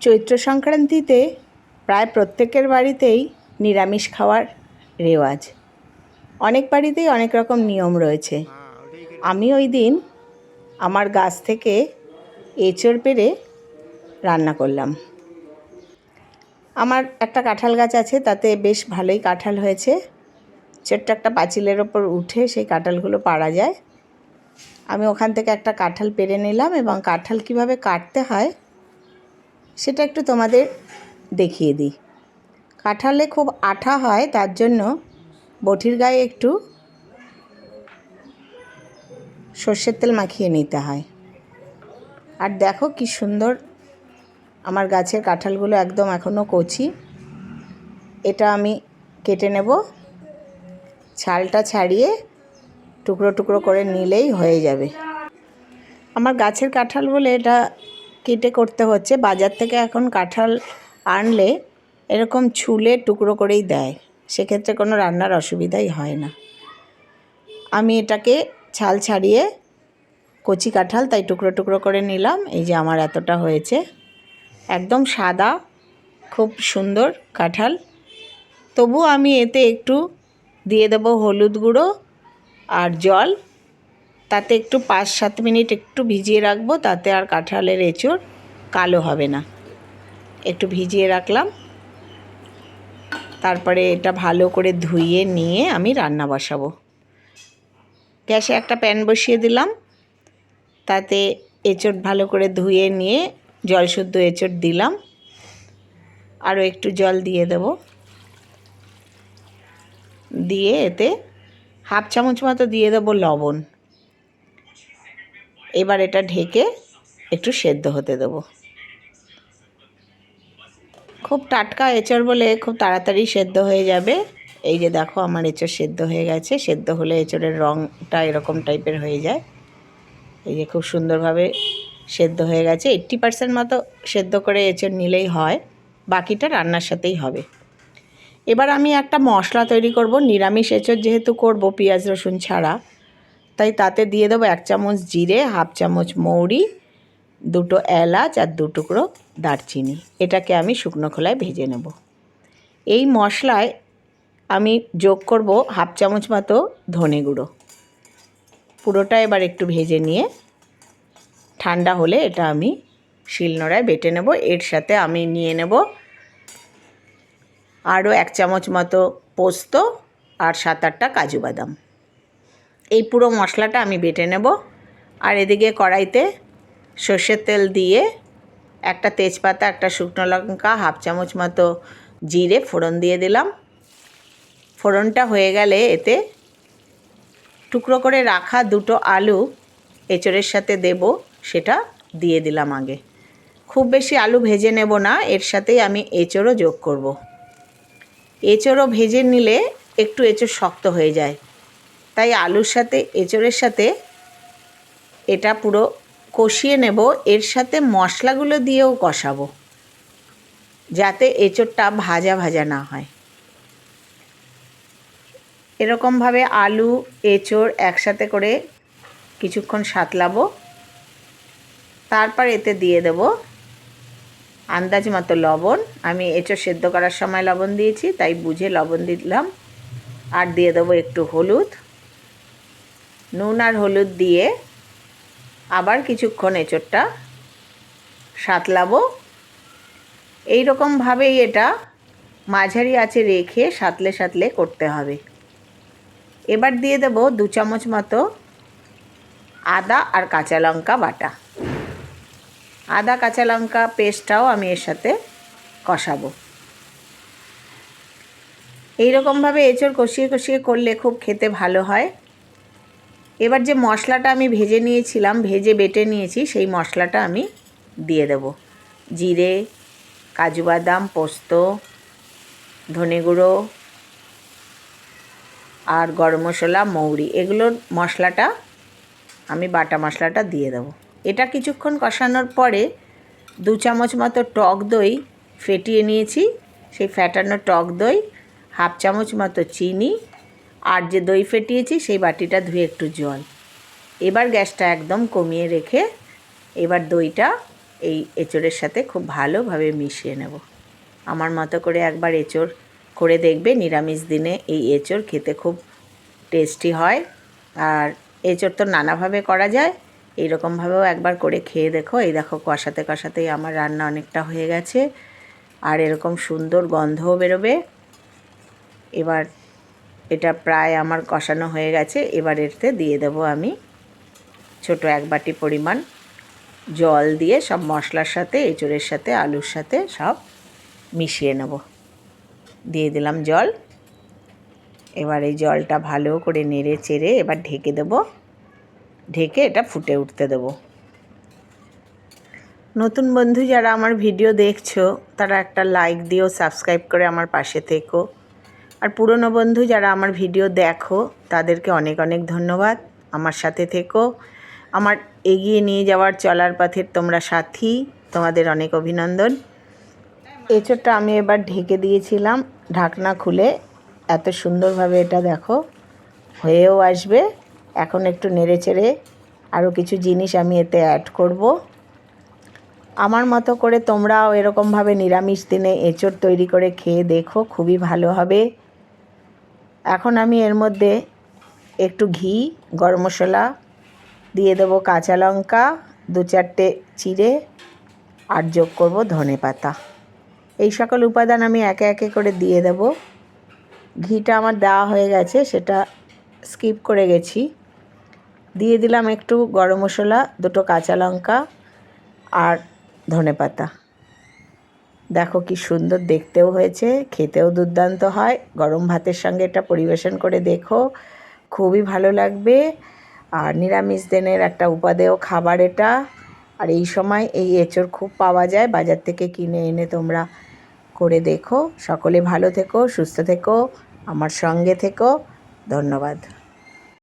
চৈত্র সংক্রান্তিতে প্রায় প্রত্যেকের বাড়িতেই নিরামিষ খাওয়ার রেওয়াজ। অনেক বাড়িতেই অনেক রকম নিয়ম রয়েছে। আমি ওই দিন আমার গাছ থেকে এঁচড় পেরে রান্না করলাম। আমার একটা কাঁঠাল গাছ আছে, তাতে বেশ ভালোই কাঁঠাল হয়েছে। ছোট্ট একটা পাঁচিলের ওপর উঠে সেই কাঁঠালগুলো পাড়া যায়। আমি ওখান থেকে একটা কাঁঠাল পেরে নিলাম এবং কাঁঠাল কীভাবে কাটতে হয় সেটা একটু তোমাদের দেখিয়ে দিই। কাঁঠালে খুব আঠা হয়, তার জন্য বটির গায়ে একটু সর্ষের তেল মাখিয়ে নিতে হয়। আর দেখো কি সুন্দর আমার গাছের কাঁঠালগুলো একদম এখনও কচি। এটা আমি কেটে নেব। ছালটা ছাড়িয়ে টুকরো টুকরো করে নিলেই হয়ে যাবে। আমার গাছের কাঁঠাল বলে এটা কেটে করতে হচ্ছে। বাজার থেকে এখন কাঁঠাল আনলে এরকম ছুলে টুকরো করেই দেয়। সেক্ষেত্রে কোনো রান্নার অসুবিধাই হয় না। আমি এটাকে ছাল ছাড়িয়ে কচি কাঁঠাল তাই টুকরো টুকরো করে নিলাম। এই যে আমার এতটা হয়েছে। একদম সাদা, খুব সুন্দর কাঁঠাল। তবু আমি এতে একটু দিয়ে দেবো হলুদ গুঁড়ো আর জল। তাতে একটু পাঁচ সাত মিনিট একটু ভিজিয়ে রাখব, তাতে আর কাঁঠালের এঁচড় কালো হবে না। একটু ভিজিয়ে রাখলাম। তারপরে এটা ভালো করে ধুইয়ে নিয়ে আমি রান্না বসাবো। গ্যাসে একটা প্যান বসিয়ে দিলাম। তাতে এঁচড় ভালো করে ধুয়ে নিয়ে জল শুদ্ধ এঁচড় দিলাম। আরও একটু জল দিয়ে দেব। দিয়ে এতে হাফ চামচ মতো দিয়ে দেবো লবণ। এবার এটা ঢেকে একটু সেদ্ধ হতে দেবো। খুব টাটকা এঁচড় বলে খুব তাড়াতাড়ি সেদ্ধ হয়ে যাবে। এই যে দেখো আমার এঁচড় সেদ্ধ হয়ে গেছে। সেদ্ধ হলে এঁচড়ের রঙটা এরকম টাইপের হয়ে যায়। এই যে খুব সুন্দরভাবে সেদ্ধ হয়ে গেছে। এইট্টি পার্সেন্ট মতো সেদ্ধ করে এঁচড় নিলেই হয়। বাকিটা রান্নার সাথেই হবে। এবার আমি একটা মশলা তৈরি করব। নিরামিষ এঁচড় যেহেতু করব পেঁয়াজ রসুন ছাড়া। তাই তাতে দিয়ে দেবো এক চামচ জিরে, হাফ চামচ মৌরি, দুটো এলাচ আর দু টুকরো দারচিনি। এটাকে আমি শুকনো খোলায় ভেজে নেব। এই মশলায় আমি যোগ করব হাফ চামচ মতো ধনে গুঁড়ো। পুরোটা এবার একটু ভেজে নিয়ে ঠান্ডা হলে এটা আমি শিলনোড়ায় বেটে নেব। এর সাথে আমি নিয়ে নেব আরও এক চামচ মতো পোস্ত আর সাত আটটা কাজু বাদাম। এই পুরো মশলাটা আমি বেটে নেব। আর এদিকে কড়াইতে সর্ষের তেল দিয়ে একটা তেজপাতা, একটা শুকনো লঙ্কা, হাফ চামচ মতো জিরে ফোড়ন দিয়ে দিলাম। ফোড়নটা হয়ে গেলে এতে টুকরো করে রাখা দুটো আলু এঁচড়ের সাথে দেব, সেটা দিয়ে দিলাম আগে। খুব বেশি আলু ভেজে নেব না, এর সাথেই আমি এঁচড়ও যোগ করব। এঁচড়ও ভেজে নিলে একটু এঁচড় শক্ত হয়ে যায়। তাই আলুর সাথে, এঁচড়ের সাথে এটা পুরো কষিয়ে নেব। এর সাথে মশলাগুলো দিয়েও কষাবো, যাতে এঁচড়টা ভাজা ভাজা না হয়। এরকমভাবে আলু, এঁচড় একসাথে করে কিছুক্ষণ সাতলাবো। তারপর এতে দিয়ে দেব আন্দাজ মতো লবণ। আমি এঁচড় সেদ্ধ করার সময় লবণ দিয়েছি, তাই বুঝে লবণ দিলাম। আর দিয়ে দেবো একটু হলুদ। নুন আর হলুদ দিয়ে আবার কিছুক্ষণ এঁচড়টা সাতলাবো। এইরকমভাবেই এটা মাঝারি আছে রেখে সাতলে সাতলে করতে হবে। এবার দিয়ে দেব দু চামচ মতো আদা আর কাঁচা লঙ্কা বাটা। আদা, কাঁচা লঙ্কা পেস্টটাও আমি এর সাথে কষাবো। এইরকমভাবে এঁচড় কষিয়ে কষিয়ে করলে খুব খেতে ভালো হয়। এবার যে মশলাটা আমি ভেজে নিয়েছিলাম, ভেজে বেটে নিয়েছি, সেই মশলাটা আমি দিয়ে দেব। জিরে, কাজু বাদাম, পোস্ত, ধনে গুঁড়ো আর গরম মশলা, মৌরি, এগুলোর মশলাটা আমি বাটা মশলাটা দিয়ে দেবো। এটা কিছুক্ষণ কষানোর পরে দু চামচ মতো টক দই ফেটিয়ে নিয়েছি। সেই ফ্যাটানো টক দই, হাফ চামচ মতো চিনি আর যে দই ফেটিয়েছি, সেই বাটিটা ধুয়ে একটু জল। এবার গ্যাসটা একদম কমিয়ে রেখে এবার দইটা এই এঁচড়ের সাথে খুব ভালোভাবে মিশিয়ে নেব। আমার মতো করে একবার এঁচড় করে দেখবে, নিরামিষ দিনে এই এঁচড় খেতে খুব টেস্টি হয়। আর এঁচড় তো নানাভাবে করা যায়, এইরকমভাবেও একবার করে খেয়ে দেখো। এই দেখো, কষাতে কষাতেই আমার রান্না অনেকটা হয়ে গেছে। আর এরকম সুন্দর গন্ধও বেরোবে। এবার এটা প্রায় আমার কষানো হয়ে গেছে। এবার এতে দিয়ে দেব আমি ছোট এক বাটি পরিমাণ জল দিয়ে সব মশলার সাথে, এঁচড়ের সাথে, আলুর সাথে সব মিশিয়ে নেব। দিয়ে দিলাম জল। এবার এই জলটা ভালো করে নেড়ে চেড়ে এবার ঢেকে দেব। ঢেকে এটা ফুটে উঠতে দেব। নতুন বন্ধু যারা আমার ভিডিও দেখছ, তারা একটা লাইক দিও, সাবস্ক্রাইব করে আমার পাশে থেকো। আর পুরনো বন্ধু যারা আমার ভিডিও দেখো, তাদেরকে অনেক অনেক ধন্যবাদ। আমার সাথে থেকো। আমার এগিয়ে নিয়ে যাওয়ার চলার পথের তোমরা সাথী। তোমাদের অনেক অভিনন্দন। এঁচোড়টা আমি এবার ঢেকে দিয়েছিলাম ঢাকনা খুলে। এত সুন্দরভাবে এটা দেখো, হয়েও আসবে। এখন একটু নেড়ে চেড়ে আরও কিছু জিনিস আমি এতে অ্যাড করব। আমার মতো করে তোমরাও এরকমভাবে নিরামিষ দিনে এঁচোড় তৈরি করে খেয়ে দেখো, খুবই ভালো হবে। এখন আমি এর মধ্যে একটু ঘি, গরম মশলা দিয়ে দেবো কাঁচা লঙ্কা, দু চারটে চিড়ে আর যোগ করব ধনে পাতা। এই সকল উপাদান আমি একে একে করে দিয়ে দেব। ঘিটা আমার দেওয়া হয়ে গেছে, সেটা স্কিপ করে গেছি। দিয়ে দিলাম একটু গরম মশলা, দুটো কাঁচা লঙ্কা আর ধনে পাতা। দেখো কি সুন্দর দেখতেও হয়েছে, খেতেও দুর্দান্ত হয়। গরম ভাতের সঙ্গে এটা পরিবেশন করে দেখো, খুবই ভালো লাগবে। আর নিরামিষ দিনের একটা উপাদেয় খাবার এটা। আর এই সময় এই এঁচড় খুব পাওয়া যায়, বাজার থেকে কিনে এনে তোমরা করে দেখো। সকলে ভালো থেকো, সুস্থ থেকো, আমার সঙ্গে থেকো। ধন্যবাদ।